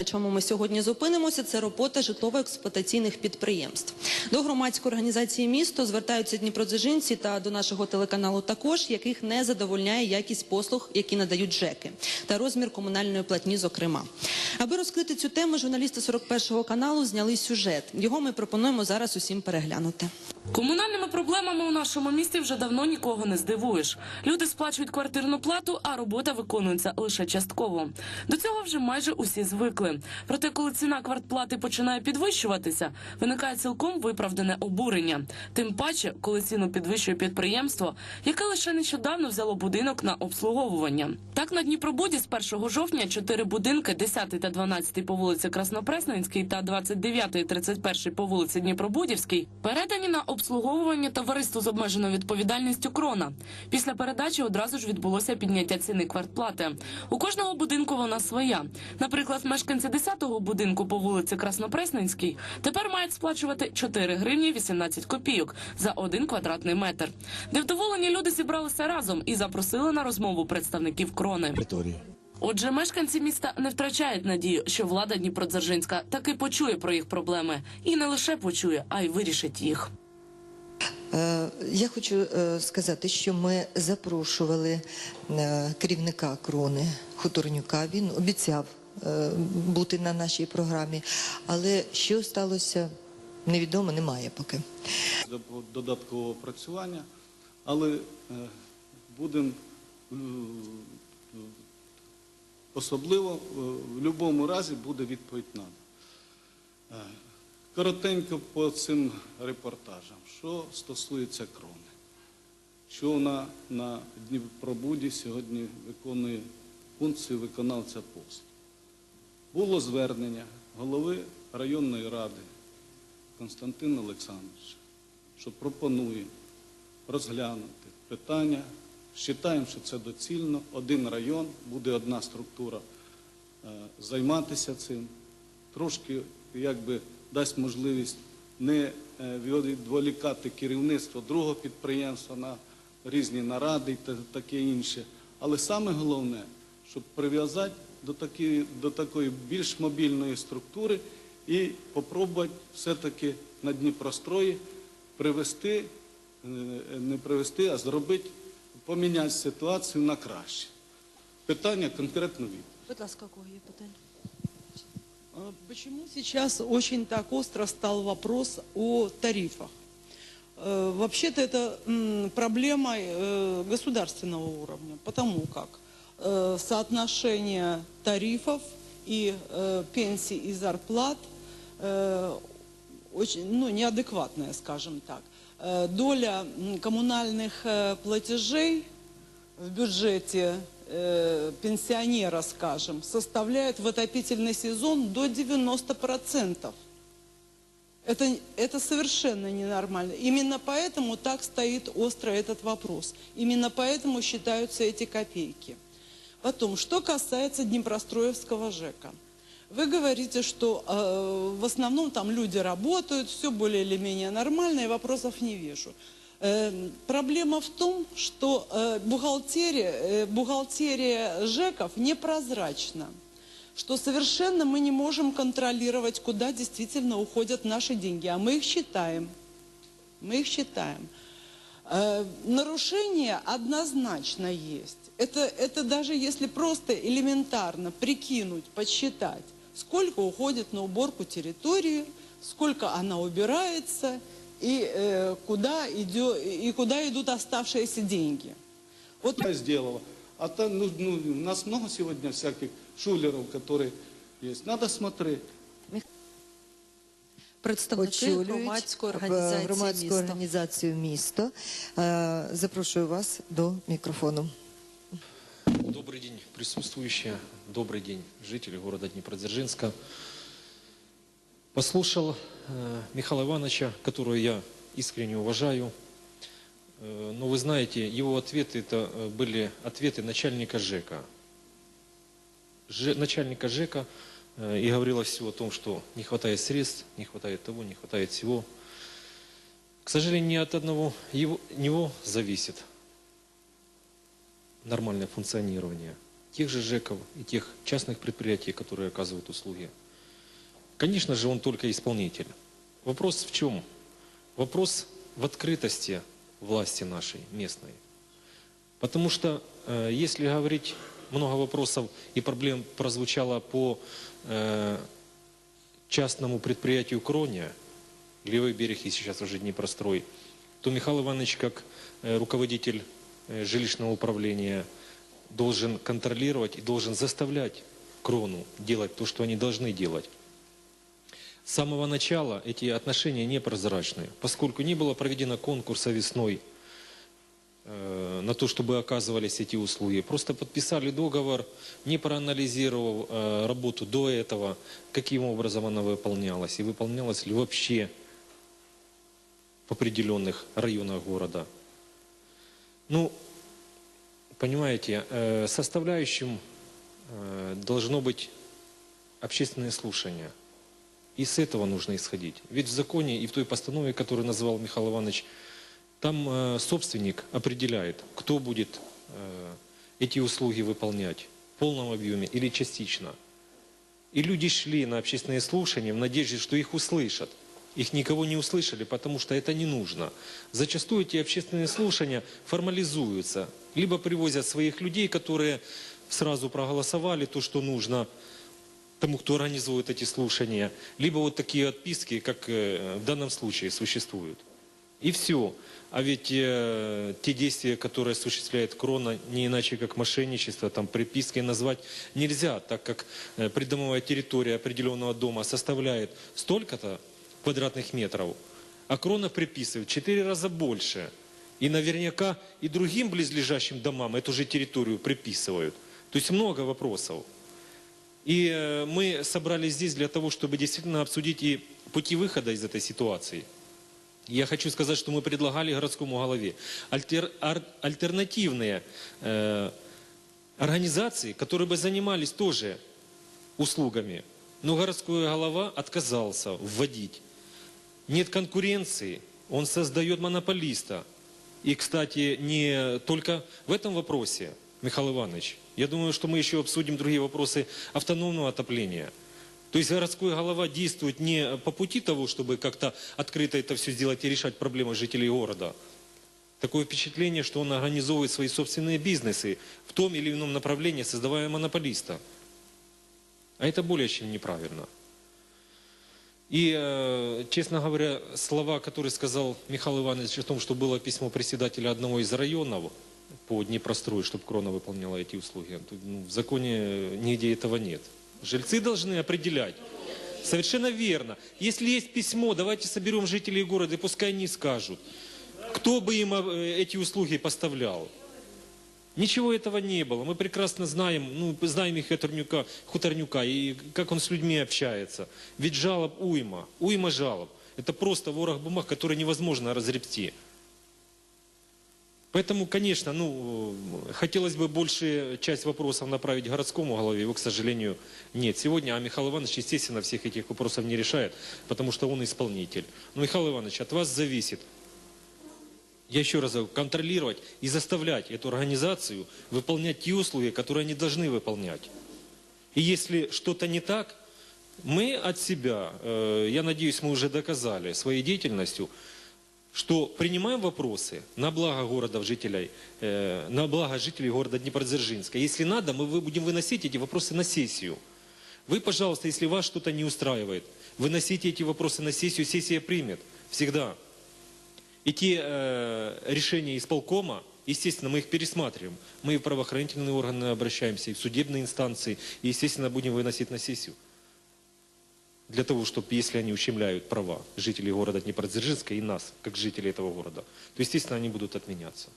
На чому ми сьогодні зупинимося, це робота житлово-експлуатаційних підприємств. До громадської організації місто звертаються дніпродзержинці та до нашого телеканалу також, яких не задовольняє якість послуг, які надають ЖЕКи, та розмір комунальної платні, зокрема. Аби розкрити цю тему, журналісти 41 каналу зняли сюжет. Його ми пропонуємо зараз усім переглянути. Комунальними проблемами у нашому місті вже давно нікого не здивуєш. Люди сплачують квартирну плату, а робота виконується лише частково. До цього вже майже усі звикли. Проте, коли ціна квартплати починає підвищуватися, виникає цілком виправдане обурення. Тим паче, коли ціну підвищує підприємство, яке лише нещодавно взяло будинок на обслуговування. Так на Дніпробуді з 1 жовтня чотири будинки, 10 та 12 по вулиці Краснопресненській та 29 і 31 по вулиці Дніпробудівській, передані на обслуговування товариству з обмеженою відповідальністю Крона. Після передачі одразу ж відбулося підняття ціни квартплати. У кожного будинку вона своя. Наприклад, мешканці 10-го будинку по вулиці Краснопресненській тепер мають сплачувати 4 гривні 18 копійок за один квадратний метр. Невдоволені люди зібралися разом і запросили на розмову представників Крони. Отже, мешканці міста не втрачають надію, що влада Дніпродзержинська таки почує про їх проблеми і не лише почує, а й вирішить їх. Е, Я хочу е, сказати, що ми запрошували е, керівника крони Хуторнюка. Він обіцяв бути на нашій програмі, але що сталося, невідомо, немає поки. до додаткового опрацювання, але будемо особливо в будь-якому разі буде відповідь надана. Коротенько по цим репортажам, що стосується крони. Що вона на Дніпробуді сьогодні виконує функцію виконавця послуг. Було звернення голови районної ради Константина Олександровича, що пропонує розглянути питання. Вважаємо, що це доцільно. Один район, буде одна структура е, займатися цим. Трошки якби дасть можливість не е, відволікати керівництво другого підприємства на різні наради та таке інше. Але саме головне, щоб прив'язати до, до такої більш мобільної структури і попробувати все-таки на Дніпрострої привести, е, не привести, а зробити, поміняти ситуацію на краще. Питання конкретно від. Будь ласка, кого є питання? А Почему сейчас очень так остро стал вопрос о тарифах? Э, Вообще-то это проблема э, государственного уровня, потому как э, соотношение тарифов и пенсий и зарплат очень, ну, неадекватное, скажем так. Доля коммунальных платежей в бюджете э, пенсионера, скажем, составляет в отопительный сезон до 90%. Это, это совершенно ненормально. Именно поэтому так стоит остро этот вопрос. Именно поэтому считаются эти копейки. Потом, что касается Днепростроевского ЖЭКа. Вы говорите, что э, в основном там люди работают, все более или менее нормально, и вопросов не вижу. Э, проблема в том, что э, бухгалтерия, э, бухгалтерия ЖЭКов непрозрачна, что совершенно мы не можем контролировать, куда действительно уходят наши деньги, а мы их считаем. Мы их считаем. Э, нарушения однозначно есть. Это, это даже если просто элементарно прикинуть, подсчитать, сколько уходит на уборку территории, сколько она убирается и, э, куда, идет, и куда идут оставшиеся деньги. Вот Я сделала. А то, ну, ну, у нас много сегодня всяких шулеров, которые есть. Надо смотреть. Представники Очолюють громадської е, організації громадську міста. організацію місто. Е, Запрошую вас до мікрофону. Добрый день, присутствующие. Добрый день, жители города Днепродзержинска. Послушал э, Михаила Ивановича, которого я искренне уважаю. Э, но вы знаете, его ответы это э, были ответы начальника ЖЭКа. Же- начальника ЖЭКа и говорилось все о том, что не хватает средств, не хватает того, не хватает всего. К сожалению, не от одного его, него зависит нормальное функционирование тех же ЖЭКов и тех частных предприятий, которые оказывают услуги. Конечно же, он только исполнитель. Вопрос в чем? Вопрос в открытости власти нашей местной. Потому что, э, если говорить, много вопросов и проблем прозвучало по э, частному предприятию Крония, Левый берег и сейчас уже Днепрострой, то Михаил Иванович, как э, руководитель э, жилищного управления, должен контролировать и должен заставлять Крону делать то, что они должны делать. С самого начала эти отношения непрозрачны, поскольку не было проведено конкурса весной э, на то, чтобы оказывались эти услуги. Просто подписали договор, не проанализировав э, работу до этого, каким образом она выполнялась и выполнялась ли вообще в определенных районах города. Ну, понимаете, э, составляющим должно быть общественное слушание. И с этого нужно исходить. Ведь в законе и в той постанове, которую назвал Михаил Иванович, там э, собственник определяет, кто будет э, эти услуги выполнять в полном объеме или частично. И люди шли на общественные слушания в надежде, что их услышат. Их никого не услышали, потому что это не нужно. Зачастую эти общественные слушания формализуются. Либо привозят своих людей, которые сразу проголосовали то, что нужно тому, кто организует эти слушания. Либо вот такие отписки, как э, в данном случае существуют. И все. А ведь э, те действия, которые осуществляет Крона, не иначе как мошенничество, там припиской назвать нельзя, так как э, придомовая территория определенного дома составляет столько-то квадратных метров, а Крона приписывает в 4 раза больше. И наверняка и другим близлежащим домам эту же территорию приписывают. То есть много вопросов. И э, мы собрались здесь для того, чтобы действительно обсудить и пути выхода из этой ситуации. Я хочу сказать, что мы предлагали городскому голове альтер- ар- альтернативные э, организации, которые бы занимались тоже услугами. Но городской голова отказался вводить. Нет конкуренции, он создает монополиста. И, кстати, не только в этом вопросе, Михаил Иванович. Я думаю, что мы еще обсудим другие вопросы автономного отопления. То есть городской голова действует не по пути того, чтобы как-то открыто это все сделать и решать проблемы жителей города. Такое впечатление, что он организовывает свои собственные бизнесы в том или ином направлении, создавая монополиста. А это более чем неправильно. И, э, честно говоря, слова, которые сказал Михаил Иванович о том, что было письмо председателя одного из районов по Днепрострою, чтобы Крона выполняла эти услуги, ну, в законе нигде этого нет. Жильцы должны определять. Совершенно верно. Если есть письмо, давайте соберем жителей города, и пускай они скажут, кто бы им э, эти услуги поставлял. Ничего этого не было. Мы прекрасно знаем, ну, знаем их Хуторнюка, Хуторнюка, и как он с людьми общается. Ведь жалоб уйма, уйма жалоб. Это просто ворох бумаг, который невозможно разребти. Поэтому, конечно, ну, хотелось бы больше часть вопросов направить городскому голове, его, к сожалению, нет. Сегодня, а Михаил Иванович, естественно, всех этих вопросов не решает, потому что он исполнитель. Но, Михаил Иванович, от вас зависит, я еще раз говорю, контролировать и заставлять эту организацию выполнять те условия, которые они должны выполнять. И если что-то не так, мы от себя, э, я надеюсь, мы уже доказали своей деятельностью, что принимаем вопросы на благо города, жителей, э, на благо жителей города Днепродзержинска. Если надо, мы будем выносить эти вопросы на сессию. Вы, пожалуйста, если вас что-то не устраивает, выносите эти вопросы на сессию, сессия примет. Всегда. И те э, решения исполкома, естественно, мы их пересматриваем. Мы и в правоохранительные органы обращаемся, и в судебные инстанции, и, естественно, будем выносить на сессию. Для того, чтобы, если они ущемляют права жителей города Днепродзержинска и нас, как жителей этого города, то, естественно, они будут отменяться.